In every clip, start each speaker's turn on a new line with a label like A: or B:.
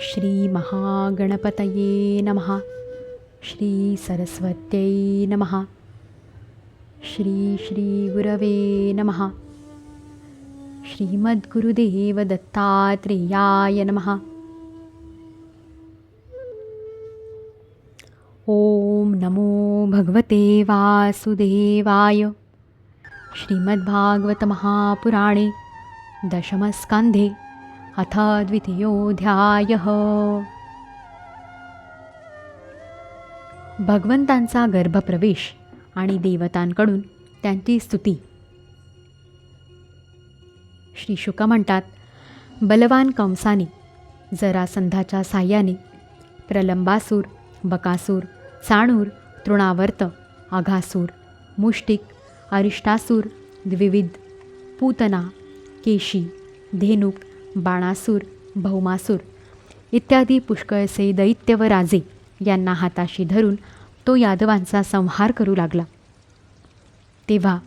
A: श्रीमहागणपतये नमः। श्रीसरस्वत्यै नमः। श्री श्रीगुरवे नमः। श्रीमद्गुरुदेव दत्तात्रेयाय नमः। ॐ नमो भगवते वासुदेवाय। श्रीमद्भागवतमहापुराणे दशमस्कन्धे अथ द्वितीयोऽध्यायः। भगवंतांचा गर्भप्रवेश आणि देवतांकडून त्यांची स्तुती। श्री शुक म्हणतात बलवान कंसाने जरासंधाच्या साह्याने प्रलंबासूर बकासूर चाणूर तृणावर्त अघासूर मुष्टिक अरिष्टासूर द्विविध पूतना केशी धेनुक बाणासूर भौमासूर इत्यादी पुष्कळसे दैत्य व राजे यांना हाताशी धरून तो यादवांचा संहार करू लागला. तेव्हा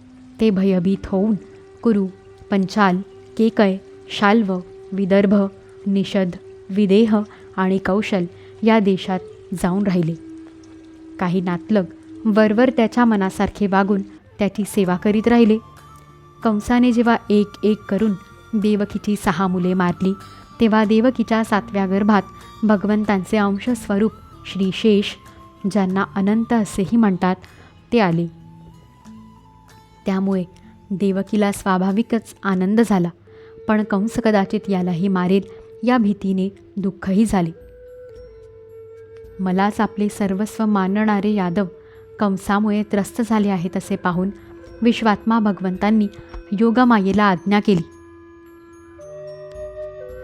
A: ते भयभीत होऊन कुरु पंचाल केकय शाल्व विदर्भ निषद विदेह आणि कौशल या देशात जाऊन राहिले. काही नातलग वरवर त्याच्या मनासारखे वागून त्याची सेवा करीत राहिले. कंसाने जेव्हा एक एक करून देवकीची सहा मुले मारली. तेव्हा देवकीच्या सातव्या गर्भात भगवंतांचे अंशस्वरूप श्री शेष ज्यांना अनंत असेही म्हणतात ते आले. त्यामुळे देवकीला स्वाभाविकच आनंद झाला. पण कंस कदाचित यालाही मारेल या भीतीने दुःखही झाले. मलाच आपले सर्वस्व मानणारे यादव कंसामुळे त्रस्त झाले आहेत असे पाहून विश्वात्मा भगवंतांनी योगमायेला आज्ञा केली.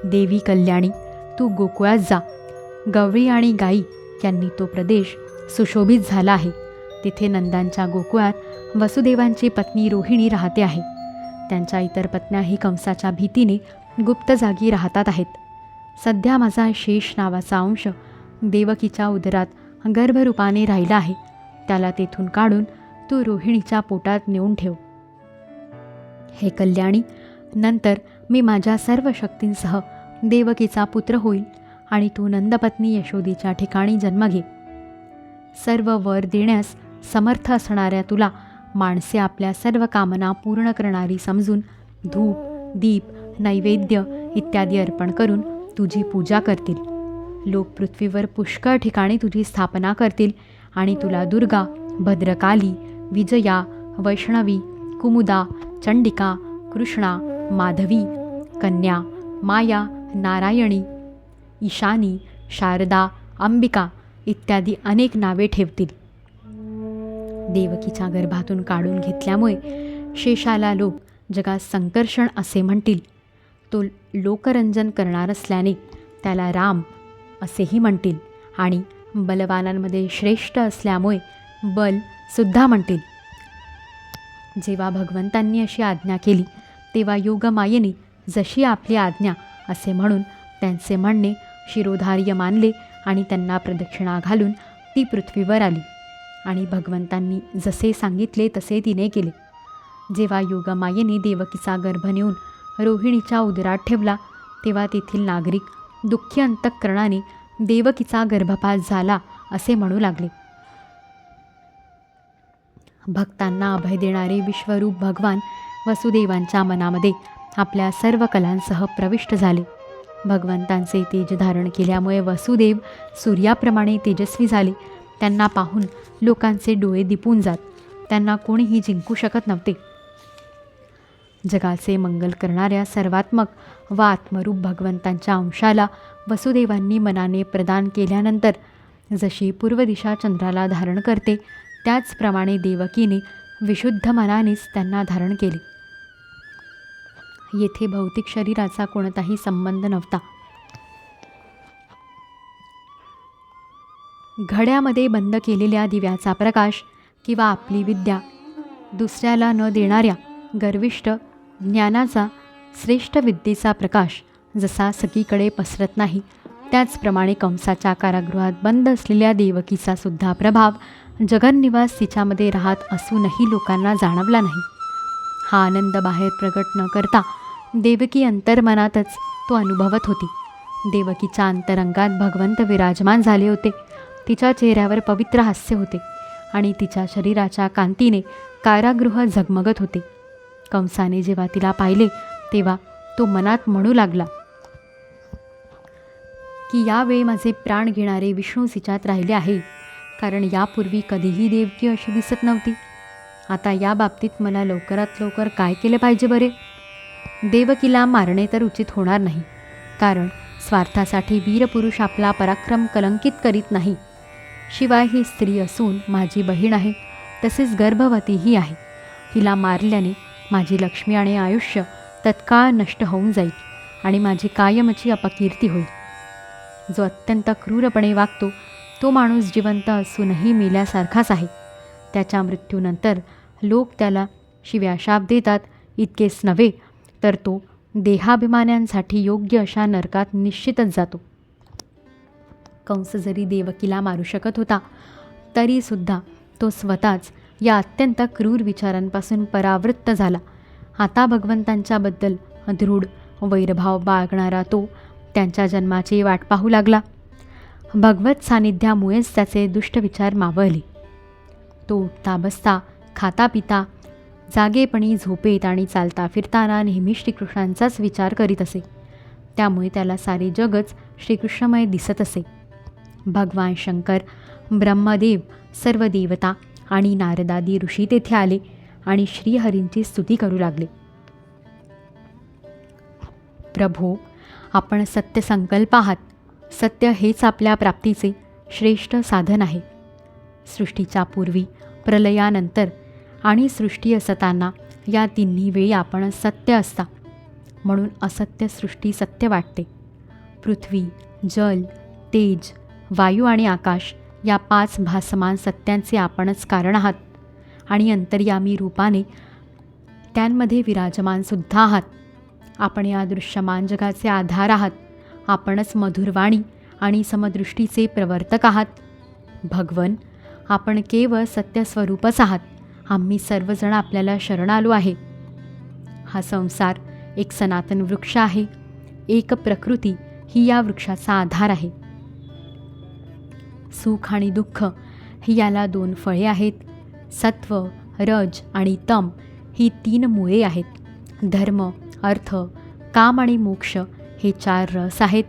A: देवी कल्याणी तू गोकुळात जा. गवळी आणि गाई यांनी तो प्रदेश सुशोभित झाला आहे. तिथे नंदांच्या गोकुळात वसुदेवांची पत्नी रोहिणी राहते आहे. त्यांच्या इतर पत्न्याही कंसाच्या भीतीने गुप्त जागी राहतात आहेत. सध्या माझा शेष नावाचा अंश देवकीच्या उदरात गर्भरूपाने राहिला आहे. त्याला तेथून काढून तू रोहिणीच्या पोटात नेऊन ठेव. हे कल्याणी नंतर मी माझ्या सर्व शक्तींसह देवकीचा पुत्र होईल आणि तू नंदपत्नी यशोदीच्या ठिकाणी जन्म घे. सर्व वर देण्यास समर्थ असणाऱ्या तुला माणसे आपल्या सर्व कामना पूर्ण करणारी समजून धूप दीप नैवेद्य इत्यादी अर्पण करून तुझी पूजा करतील. लोक पृथ्वीवर पुष्कळ ठिकाणी तुझी स्थापना करतील आणि तुला दुर्गा भद्रकाली विजया वैष्णवी कुमुदा चंडिका कृष्णा माधवी कन्या माया नारायणी ईशानी शारदा अंबिका इत्यादी अनेक नावे ठेवतील. देवकीच्या गर्भातून काढून घेतल्यामुळे शेषाला लोक जगात संकर्षण असे म्हणतील. तो लोकरंजन करणार असल्याने त्याला राम असेही म्हणतील आणि बलवानांमध्ये श्रेष्ठ असल्यामुळे बल सुद्धा म्हणतील. जेव्हा भगवंतांनी अशी आज्ञा केली तेव्हा योगमायेने जशी आपली आज्ञा असे म्हणून त्यांचे म्हणणे शिरोधार्य मानले आणि त्यांना प्रदक्षिणा घालून ती पृथ्वीवर आली. आणि भगवंतांनी जसे सांगितले तसे तिने केले. जेव्हा योगमायेने देवकीचा गर्भ नेऊन रोहिणीच्या उदरात ठेवला तेव्हा तेथील नागरिक दुःखी अंतःकरणाने देवकीचा गर्भपात झाला असे म्हणू लागले. भक्तांना अभय देणारे विश्वरूप भगवान वसुदेवांच्या मनामध्ये आपल्या सर्व कलांसह प्रविष्ट झाले. भगवंतांचे तेज धारण केल्यामुळे वसुदेव सूर्याप्रमाणे तेजस्वी झाले. त्यांना पाहून लोकांचे डोळे दिपून जात त्यांना कोणीही जिंकू शकत नव्हते. जगाचे मंगल करणाऱ्या सर्वात्मक व आत्मरूप भगवंतांच्या अंशाला वसुदेवांनी मनाने प्रदान केल्यानंतर जशी पूर्व दिशा चंद्राला धारण करते त्याचप्रमाणे देवकीने विशुद्ध मनानेच त्यांना धारण केले. येथे भौतिक शरीराचा कोणताही संबंध नव्हता. घड्यामध्ये बंद केलेल्या दिव्याचा प्रकाश किंवा आपली विद्या दुसऱ्याला न देणाऱ्या गर्विष्ट ज्ञानाचा श्रेष्ठ विद्येचा प्रकाश जसा सगळीकडे पसरत नाही त्याचप्रमाणे कंसाच्या कारागृहात बंद असलेल्या देवकीचा सुद्धा प्रभाव जगन्निवास तिच्यामध्ये राहत असूनही लोकांना जाणवला नाही. हा आनंद बाहेर प्रगट न करता देवकी अंतर्मनातच तो अनुभवत होती. देवकीच्या अंतरंगात भगवंत विराजमान झाले होते. तिच्या चेहऱ्यावर पवित्र हास्य होते आणि तिच्या शरीराच्या कांतीने कारागृह झगमगत होते. कंसाने जेव्हा तिला पाहिले तेव्हा तो मनात म्हणू लागला की यावेळी माझे प्राण घेणारे विष्णू सिच्यात राहिले आहे. कारण यापूर्वी कधीही देवकी अशी दिसत नव्हती. आता या बाबतीत मला लवकरात लवकर काय केले पाहिजे बरे? देवकीला मारणे तर उचित होणार नाही. कारण स्वार्थासाठी वीरपुरुष आपला पराक्रम कलंकित करीत नाही. शिवाय ही स्त्री असून माझी बहीण आहे तसेच गर्भवतीही आहे. हिला मारल्याने माझी लक्ष्मी आणि आयुष्य तत्काळ नष्ट होऊन जाईल आणि माझी कायमची अपकीर्ती होईल. जो अत्यंत क्रूरपणे वागतो तो माणूस जिवंत असूनही मेल्यासारखाच आहे. त्याच्या मृत्यूनंतर लोक त्याला शिव्याशाप देतात इतकेच नव्हे तर तो देहाभिमान्यांसाठी योग्य अशा नरकात निश्चितच जातो. कंस जरी देवकीला मारू शकत होता तरीसुद्धा तो स्वतःच या अत्यंत क्रूर विचारांपासून परावृत्त झाला. आता भगवंतांच्याबद्दल दृढ वैरभाव बाळगणारा तो त्यांच्या जन्माची वाट पाहू लागला. भगवत सानिध्यामुळेच त्याचे दुष्ट विचार मावळले. तो उठता बसता खाता पिता जागेपणी झोपेत आणि चालता फिरताना नेहमी श्रीकृष्णांचाच विचार करीत असे. त्यामुळे त्याला सारे जगच श्रीकृष्णमय दिसत असे. भगवान शंकर ब्रह्मदेव सर्व देवता आणि नारदादी ऋषी तेथे आले आणि श्रीहरींची स्तुती करू लागले. प्रभो आपण सत्य संकल्प आहात. सत्य हेच आपल्या प्राप्तीचे श्रेष्ठ साधन आहे. सृष्टीच्या पूर्वी प्रलयानंतर आणि सृष्टी असताना या तिन्ही वेळी आपण सत्य असता. म्हणून असत्य सृष्टी सत्य वाटते. पृथ्वी जल तेज वायू आणि आकाश या पाच भासमान सत्यांचे आपणच कारण आहात. आणि अंतर्यामी रूपाने त्यांमध्ये विराजमानसुद्धा आहात. आपण या दृश्यमान जगाचे आधार आहात. आपणच मधुरवाणी आणि समदृष्टीचे प्रवर्तक आहात. भगवन आपण केवळ सत्यस्वरूपच आहात. आम्ही सर्वजण आपल्याला शरण आलो आहे. हा संसार एक सनातन वृक्ष आहे. एक प्रकृती ही या वृक्षाचा आधार आहे. सुख आणि दुःख ही याला दोन फळे आहेत. सत्व रज आणि तम ही तीन मुळे आहेत. धर्म अर्थ काम आणि मोक्ष हे चार रस आहेत.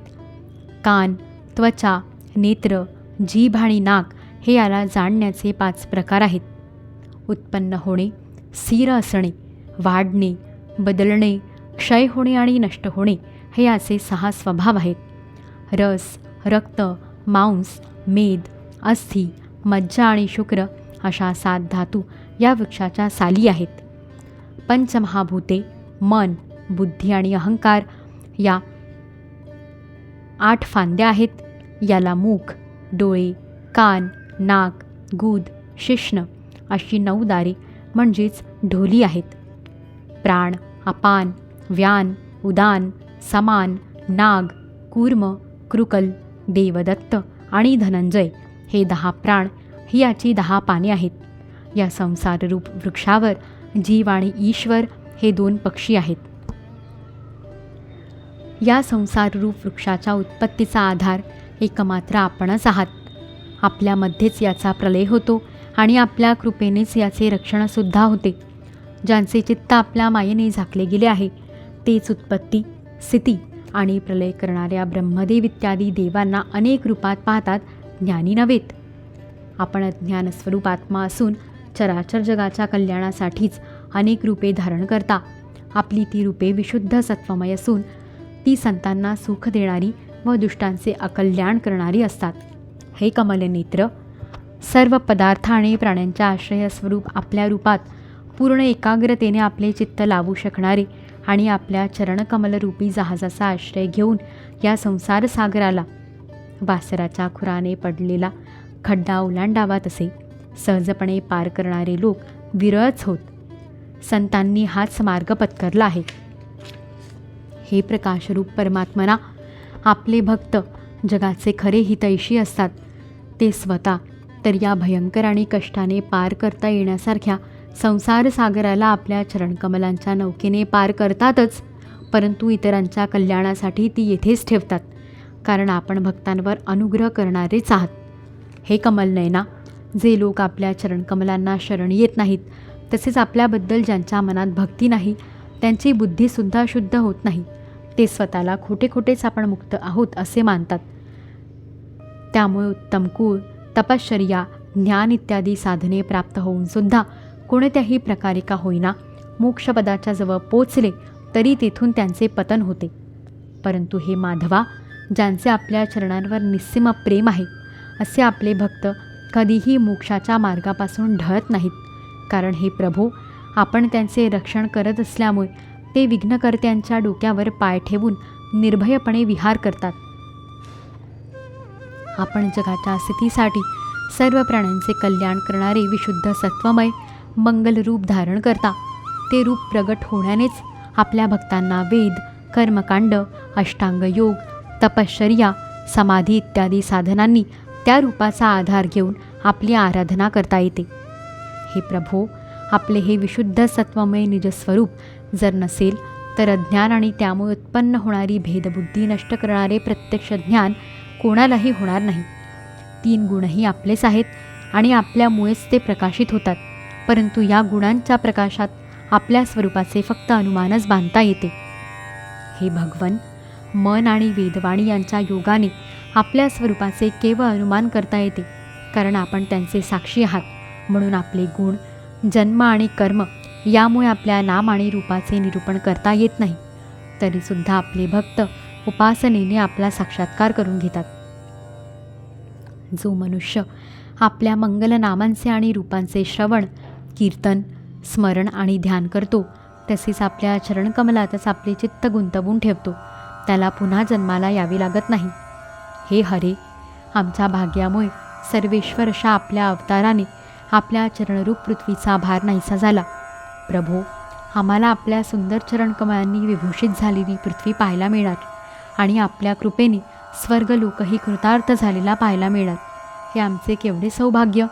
A: कान त्वचा नेत्र जीभ आणि नाक हे याला जाणण्याचे पाच प्रकार आहेत. उत्पन्न होणे स्थिर असणे वाढणे बदलणे क्षय होणे आणि नष्ट होणे हे असे सहा स्वभाव आहेत. रस रक्त मांस मेद अस्थि मज्जा आणि शुक्र अशा सात धातू या वृक्षाच्या साली आहेत. पंचमहाभूते मन बुद्धी आणि अहंकार या आठ फांद्या आहेत. याला मुख डोळे कान नाक गूद शिश्न अशी नऊ दारी म्हणजेच ढोली आहेत. प्राण अपान व्यान उदान समान नाग कूर्म कृकल देवदत्त आणि धनंजय हे दहा प्राण ही याची दहा पाने आहेत. या संसाररूप वृक्षावर जीव आणि ईश्वर हे दोन पक्षी आहेत. या संसाररूप वृक्षाच्या उत्पत्तीचा आधार एकमात्र आपणच आहात. आपल्यामध्येच याचा प्रलय होतो आणि आपल्या कृपेनेच याचे रक्षणसुद्धा होते. ज्यांचे चित्त आपल्या मायेने झाकले गेले आहे तेच उत्पत्ती स्थिती आणि प्रलय करणाऱ्या ब्रह्मदेव इत्यादी देवांना अनेक रूपात पाहतात ज्ञानी नव्हेत. आपण ज्ञानस्वरूप आत्मा असून चराचर जगाच्या कल्याणासाठीच अनेक रूपे धारण करता. आपली ती रूपे विशुद्ध सत्वमय असून ती संतांना सुख देणारी व दुष्टांचे अकल्याण करणारी असतात. हे कमलनेत्र सर्व पदार्थ आणि प्राण्यांच्या आश्रयस्वरूप आपल्या रूपात पूर्ण एकाग्रतेने आपले चित्त लावू शकणारे आणि आपल्या चरणकमलरूपी जहाजाचा आश्रय घेऊन या संसार सागराला वासराच्या खुराने पडलेला खड्डा ओलांडावा तसे सहजपणे पार करणारे लोक विरळच होत. संतांनी हाच मार्ग पत्करला आहे. हे प्रकाशरूप परमात्मना आपले भक्त जगाचे खरे हितैषी असतात. ते स्वतः तर या भयंकर आणि कष्टाने पार करता येण्यासारख्या संसार सागराला आपल्या चरणकमलांच्या नौकेने पार करतातच परंतु इतरांच्या कल्याणासाठी ती येथेच ठेवतात कारण आपण भक्तांवर अनुग्रह करणारेच आहात. हे कमल नयना जे लोक आपल्या चरणकमलांना शरण येत नाहीत तसेच आपल्याबद्दल ज्यांच्या मनात भक्ती नाही त्यांची बुद्धीसुद्धा शुद्ध होत नाही ते स्वतःला खोटे खोटेच आपण मुक्त आहोत असे मानतात. त्यामुळे उत्तम कुळ तपश्चर्या ज्ञान इत्यादी साधने प्राप्त होऊनसुद्धा कोणत्याही प्रकारे का होईना मोक्षपदाच्या जवळ पोचले तरी तेथून त्यांचे पतन होते. परंतु हे माधवा ज्यांचे आपल्या चरणांवर निस्सीम प्रेम आहे असे आपले भक्त कधीही मोक्षाच्या मार्गापासून ढळत नाहीत. कारण हे प्रभू आपण त्यांचे रक्षण करत असल्यामुळे ते विघ्नकर्त्यांच्या डोक्यावर पाय ठेवून निर्भयपणे विहार करतात. आपण जगाच्या स्थितीसाठी सर्व प्राण्यांचे कल्याण करणारे विशुद्ध सत्वमय मंगल रूप धारण करता. ते रूप प्रगट होण्यानेच आपल्या भक्तांना वेद कर्मकांड अष्टांग योग तपश्चर्या समाधी इत्यादी साधनांनी त्या रूपाचा आधार घेऊन आपली आराधना करता येते. हे प्रभो आपले हे विशुद्ध सत्वमय निजस्वरूप जर नसेल तर अज्ञान आणि त्यामुळे उत्पन्न होणारी भेदबुद्धी नष्ट करणारे प्रत्यक्ष ज्ञान कोणालाही होणार नाही. तीन गुणही आपलेच आहेत आणि आपल्यामुळेच ते प्रकाशित होतात. परंतु या गुणांच्या प्रकाशात आपल्या स्वरूपाचे फक्त अनुमानच बांधता येते. हे भगवन मन आणि वेदवाणी यांच्या योगाने आपल्या स्वरूपाचे केवळ अनुमान करता येते. कारण आपण त्यांचे साक्षी आहात. म्हणून आपले गुण जन्म आणि कर्म यामुळे आपल्या नाम आणि रूपाचे निरूपण करता येत नाही. तरीसुद्धा आपले भक्त उपासनेने आपला साक्षात्कार करून घेतात. जो मनुष्य आपल्या मंगलनामांचे आणि रूपांचे श्रवण कीर्तन स्मरण आणि ध्यान करतो तसेच आपल्या चरणकमलातच आपले चित्त गुंतवून ठेवतो. त्याला पुन्हा जन्माला यावे लागत नाही. हे हरे आमच्या भाग्यामुळे सर्वेश्वर अशा आपल्या अवताराने आपल्या चरणरूप पृथ्वीचा भार नाहीसा झाला. प्रभो आम्हाला आपल्या सुंदर चरणकमळांनी विभूषित झालेली पृथ्वी पाहायला मिळणार आणि आपल्या कृपेने स्वर्गलोकही कृतार्थ झालेला पाहायला मिळणार हे आमचे केवढे सौभाग्य.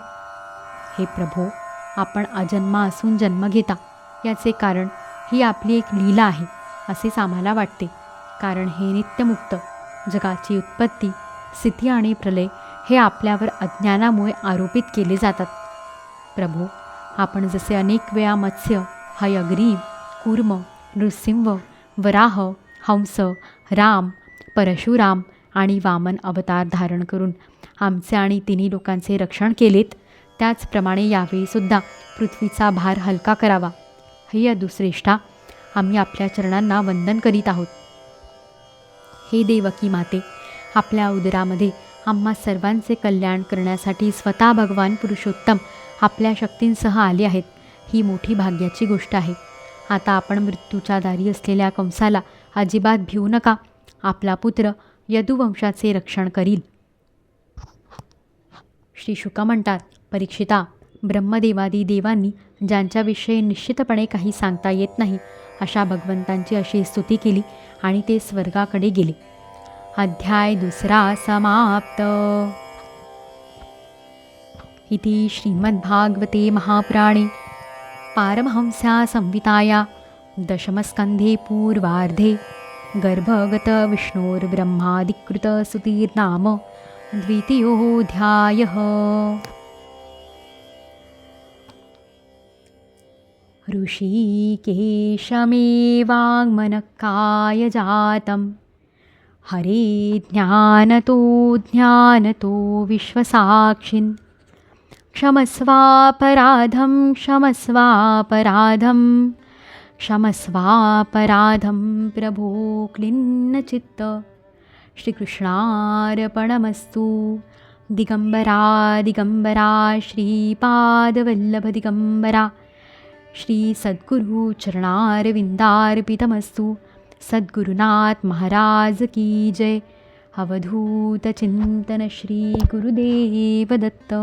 A: हे प्रभो आपण अजन्मा असून जन्म घेता. याचे कारण ही आपली एक लीला आहे असेच आम्हाला वाटते. कारण हे नित्यमुक्त जगाची उत्पत्ती स्थिती आणि प्रलय हे आपल्यावर अज्ञानामुळे आरोपित केले जातात. प्रभू आपण जसे अनेक वेळा मत्स्य हयग्रीव कूर्म नृसिंह वराह हंस राम परशुराम आणि वामन अवतार धारण करून आमचे आणि तिन्ही लोकांचे रक्षण केलेत. त्याचप्रमाणे यावेळीसुद्धा पृथ्वीचा भार हलका करावा. हे दुश्रेष्ठा आम्ही आपल्या चरणांना वंदन करीत आहोत. हे देवकी माते आपल्या उदरामध्ये आम्हा सर्वांचे कल्याण करण्यासाठी स्वतः भगवान पुरुषोत्तम आपल्या शक्तींसह आले आहेत. ही मोठी भाग्याची गोष्ट आहे. आता आपण मृत्यूच्या दारी असलेल्या कंसाला अजिबात भिवू नका. आपला पुत्र यदुवंशाचे रक्षण करील. श्री शुका म्हणतात परीक्षिता ब्रह्मदेवादी देवांनी ज्यांच्याविषयी निश्चितपणे काही सांगता येत नाही अशा भगवंतांची अशी स्तुती केली आणि ते स्वर्गाकडे गेले. अध्याय दुसरा समाप्त. इति श्रीमद्भागवते महापुराणे पारमहंस्या संहिताया दशमस्कंधे पूर्वार्धे। गर्भगतविष्णोर्ब्रह्मादिकृतसुतीर्नाम द्वितीयोऽध्यायः ऋषिकेशमेवाङ्मनकायजातं। हरे ज्ञानतो ज्ञानतो विश्वसाक्षिन्। क्षमस्वापराधं क्षमस्वापराधं क्षमस्वापराधं प्रभो क्लिन्नचित्त। श्रीकृष्णार्पणमस्तु। दिगम्बरा दिगम्बरा श्रीपादवल्लभदिगम्बरा। श्रीसद्गुरुचरणारविन्दार्पितमस्तु सद्गुरुनाथ महाराज की जय। अवधूतचिन्तन श्रीगुरुदेव दत्त